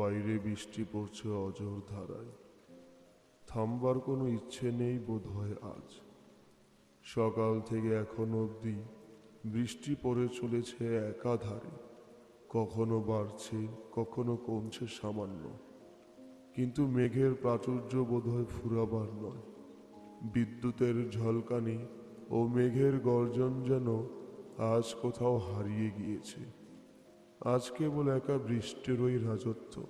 বাইরে বৃষ্টি পড়ছে অজর ধারায়। থামবার কোনো ইচ্ছে নেই বোধহয় আজ। সকাল থেকে এখন অবধি বৃষ্টি পড়ে চলেছে একাধারে। কখনো বাড়ছে, কখনো কমছে সামান্য। কিন্তু মেঘের প্রাচুর্য বোধহয় ফুরাবার নয়। বিদ্যুতের ঝলকানি ও মেঘের গর্জন যেন আজ কোথাও হারিয়ে গিয়েছে। আজ কেবল একা বৃষ্টিরই রাজত্ব।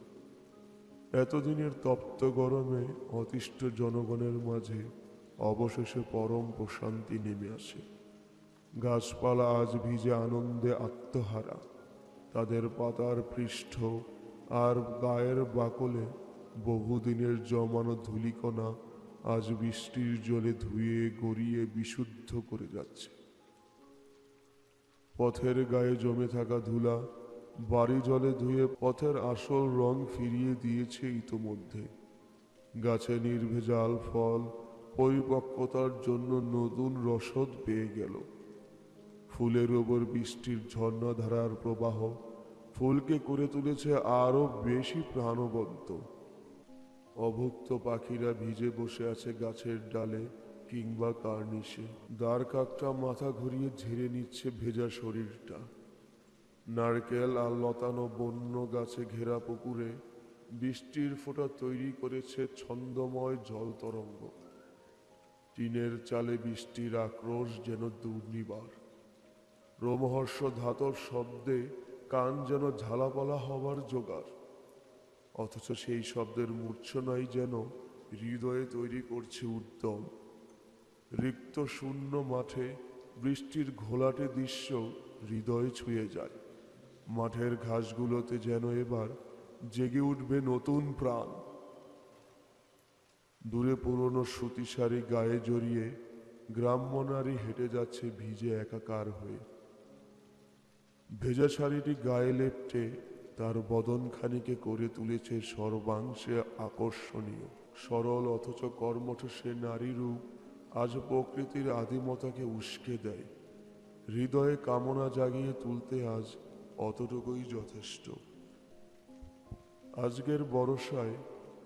এতদিনের তপ্ত গরমে অতিষ্ঠ জনগণের মাঝে অবশেষে পরম প্রশান্তি নেমে আসে। গাছপালা আজ ভিজে আনন্দে আত্মহারা। তাদের পাতার পৃষ্ঠ আর গায়ের বাকলে বহুদিনের জমানো ধুলিকণা আজ বৃষ্টির জলে ধুয়ে গড়িয়ে বিশুদ্ধ করে যাচ্ছে। পথের গায়ে জমে থাকা ধুলা বাড়ি জলে ধুয়ে পথের আসল রং ফিরিয়ে দিয়েছে ইতোমধ্যে। গাছে নির্ভেজাল ফল, পরিপক্কতার জন্য নতুন রসদ পেয়ে গেল। ফুলের ওপর বৃষ্টির ঝর্ণাধারার প্রবাহ, ফুলকে করে তুলেছে আরও বেশি প্রাণবন্ত। অভুক্ত পাখিরা ভিজে বসে আছে গাছের ডালে কিংবা কার্নিশে। দ্বার কাকটা মাথা ঘুরিয়ে ঝেড়ে নিচ্ছে ভেজা শরীরটা। নারকেল আর লতানো বন্য গাছে ঘেরা পুকুরে বৃষ্টির ফোঁটা তৈরি করেছে ছন্দময় জল তরঙ্গ। টিনের চালে বৃষ্টির আক্রোশ যেন দুর্নিবার। রোমহর্ষ ধাতর শব্দে কান যেন ঝালাপালা হবার জোগাড়। অথচ সেই শব্দের মূর্ছনাই যেন হৃদয়ে তৈরি করছে উদ্যম। রিক্ত শূন্য মাঠে বৃষ্টির ঘোলাটে দৃশ্য হৃদয়ে ছুঁয়ে যায়। মাঠের ঘাসগুলোতে যেন এবার জেগে উঠবে নতুন প্রাণ। দূরে পুরনো সুতি শাড়ি গায়ে জড়িয়ে গ্রাম্য নারী হেঁটে যাচ্ছে ভিজে একাকার হয়ে। ভেজা শাড়িটি গায়ে লেপটে তার বদনখানিকে করে তুলেছে সর্বাংশে আকর্ষণীয়। সরল অথচ কর্মঠ সে নারী রূপ আজ প্রকৃতির আদিমতাকে উস্কে দেয়। হৃদয়ে কামনা জাগিয়ে তুলতে আজ অতটুকুই যথেষ্ট। আজকের বরসায়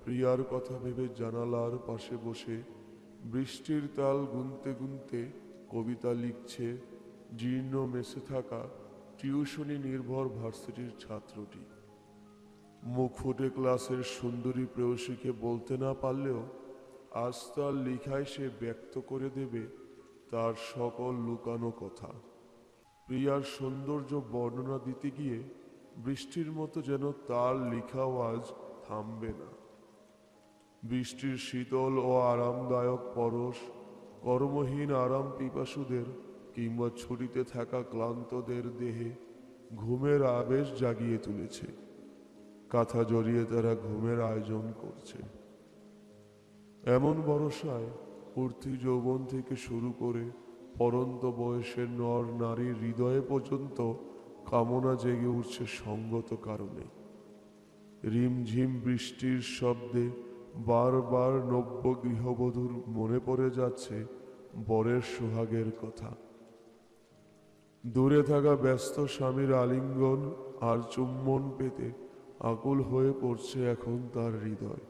প্রিয়ার কথা ভেবে জানালার পাশে বসে বৃষ্টির তাল গুনতে গুনতে কবিতা লিখছে জীর্ণ মেসে থাকা টিউশনি নির্ভর ভার্সিটির ছাত্রটি। মুখ ফুটে ক্লাসের সুন্দরী প্রেয়সীকে বলতে না পারলেও আজ তার লিখায় সে ব্যক্ত করে দেবে তার সকল লুকানো কথা। প্রিয়ার সৌন্দর্য বর্ণনা দিতে গিয়ে বৃষ্টির মতো যেন তার লেখাও আজ থামবে না। বৃষ্টির শীতল ও আরামদায়ক পরশ, কর্মহীন আরাম পিপাসুদের কিংবা ছুটিতে থাকা ক্লান্তদের দেহে ঘুমের আবেশ জাগিয়ে তুলেছে। কাঁথা জড়িয়ে তারা ঘুমের আয়োজন করছে। এমন বরসায় উর্থি যৌবন থেকে শুরু করে পরন্ত বয়সের নর নারীর হৃদয়ে পর্যন্ত কামনা জেগে উঠছে সঙ্গত কারণে। রিমঝিম বৃষ্টির শব্দে বারবার নব্য গৃহবধূর মনে পড়ে যাচ্ছে বরের সোহাগের কথা। দূরে থাকা ব্যস্ত স্বামীর আলিঙ্গন আর চুম্বন পেতে আকুল হয়ে পড়ছে এখন তার হৃদয়।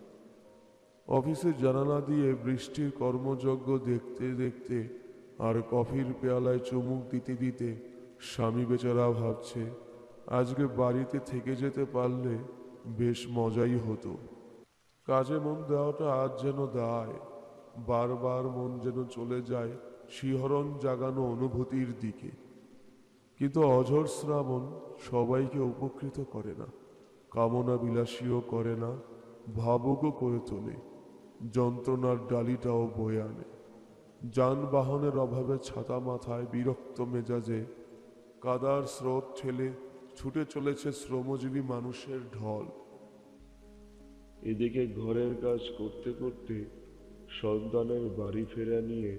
অফিসের জানালা দিয়ে বৃষ্টির কর্মযজ্ঞ দেখতে দেখতে আর কফির পেয়ালায় চুমুক দিতে দিতে স্বামী বেচারা ভাবছে, আজকে বাড়িতে থেকে যেতে পারলে বেশ মজাই হতো। কাজে মন দেওয়াটা আজ যেন দায়, বারবার মন যেন চলে যায় শিহরণ জাগানো অনুভূতির দিকে। কিন্তু অঝর শ্রাবণ সবাইকে উপকৃত করে না, কামনা বিলাসীও করে না, ভাবুকও করে তোলে, যন্ত্রণার ডালিটাও বয়ে আনে। যানবাহনের অভাবে ছাতা মাথায় বিরক্ত মেজাজে কাদার স্রোত ঠেলে ছুটে চলেছে শ্রমজীবী মানুষের ঢল। এদিকে ঘরের কাজ করতে করতে সন্তানের বাড়ি ফেরা নিয়ে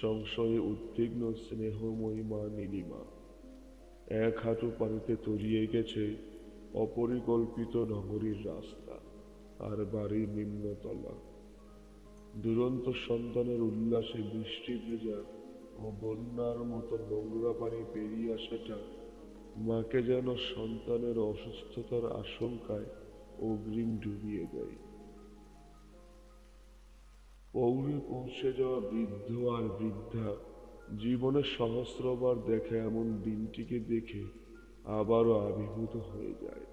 সংশয়ে উদ্বিগ্ন স্নেহময়ী মা নীলিমা। এক হাঁটু পানিতে তলিয়ে গেছে অপরিকল্পিত নগরীর রাস্তা আর বাড়ির নিম্নতলা। দুরন্ত সন্তানের উল্লাসে বৃষ্টি ভেজা ও বন্যার মতো নোংরা পানি পেরিয়ে আসাটা মাকে যেন সন্তানের অসুস্থতার আশঙ্কায় অগ্রিম ডুবিয়ে দেয়। পৌরে পৌঁছে যাওয়া বৃদ্ধ আর বৃদ্ধা জীবনে সহস্রবার দেখা এমন দিনটিকে দেখে আবারও আবির্ভূত হয়ে যায়।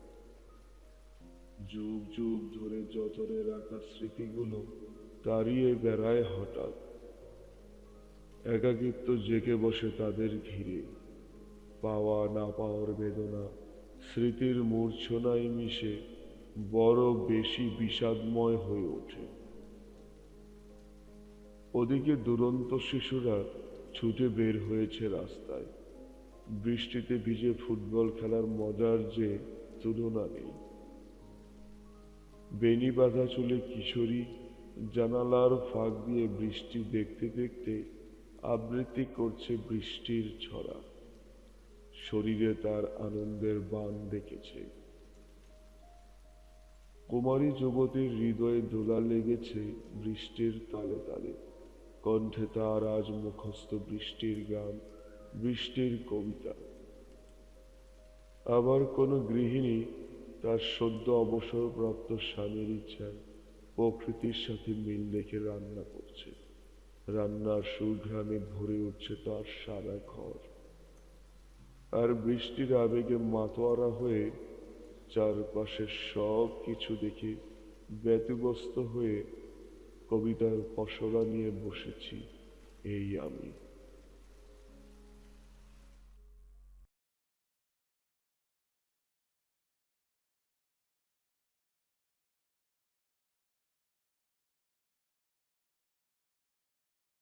যুগ যুগ ধরে যতনে রাখা স্মৃতিগুলো তাড়িয়ে বেড়ায় হঠাৎ। একাকিত্ব জেগে বসে তাদের ঘিরে। পাওয়া না পাওয়ার বেদনা, স্মৃতির মূর্ছনায় মিশে বড় বেশি বিষাদময় হয়ে ওঠে। ওদিকে দুরন্ত শিশুরা ছুটে বের হয়েছে রাস্তায়। বৃষ্টিতে ভিজে ফুটবল খেলার মজার যে তুলনা নেই। বেনি বাঁধা চুলে কিশোরী জানালার ফাঁক দিয়ে বৃষ্টি দেখতে দেখতে আবৃত্তি করছে বৃষ্টির ছড়া। শরীরে তার আনন্দের বান দেখেছে। কুমারী যুবতীর হৃদয়ে দোলা লেগেছে বৃষ্টির তালে তালে। কণ্ঠে তার আজ মুখস্থ বৃষ্টির গান, বৃষ্টির কবিতা। আবার কোনো গৃহিণী তার সদ্য অবসরপ্রাপ্ত স্বামীর ইচ্ছায় প্রকৃতির সাথে মিল রেখে রান্না করছে। রান্নার সুঘ্রাণে ভরে উঠছে তার সারা ঘর। আর বৃষ্টির আবেগে মাতোয়ারা হয়ে চারপাশের সব কিছু দেখে ব্যতিব্যস্ত হয়ে কবিতার পসরা নিয়ে বসেছি, এই আমি।